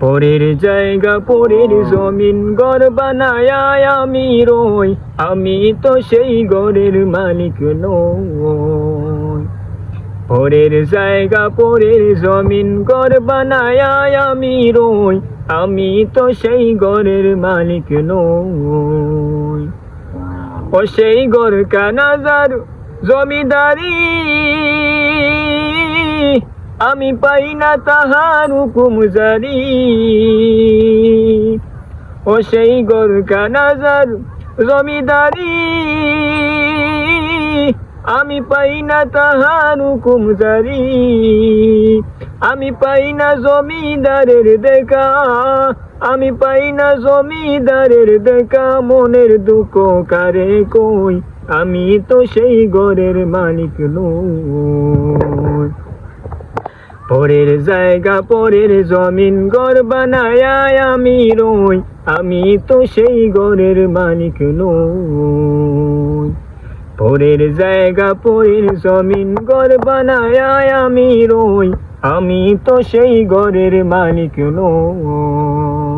পরের জায়গা, পরের জমিন ঘর বানায় আমি রই। আমি তো সেই ঘরের মালিক নই। পরের জায়গা, পরের জমিন ঘর বানায় আমি রই। আমি তো সেই ঘরের মালিক নই। ও সেই ঘর কানাজার জমিদারি। আমি পাই না তাহার জারি ও সেই ঘর কানাজার জমিদারি, আমি পাই না তাহার জারি আমি পাই না জমিদারের দেখা, আমি পাই না জমিদারের দেখা। মনের দুঃখ কারে কই, আমি তো সেই ঘরের মালিক নই। পরের জায়গা, পরের জমিন ঘর বানায় আমি রই। আমি তো সেই ঘরের মালিক নই। পরের জায়গা, পরের জমিন ঘর বানায় আমি রই। আমি তো সেই ঘরের মালিক নই।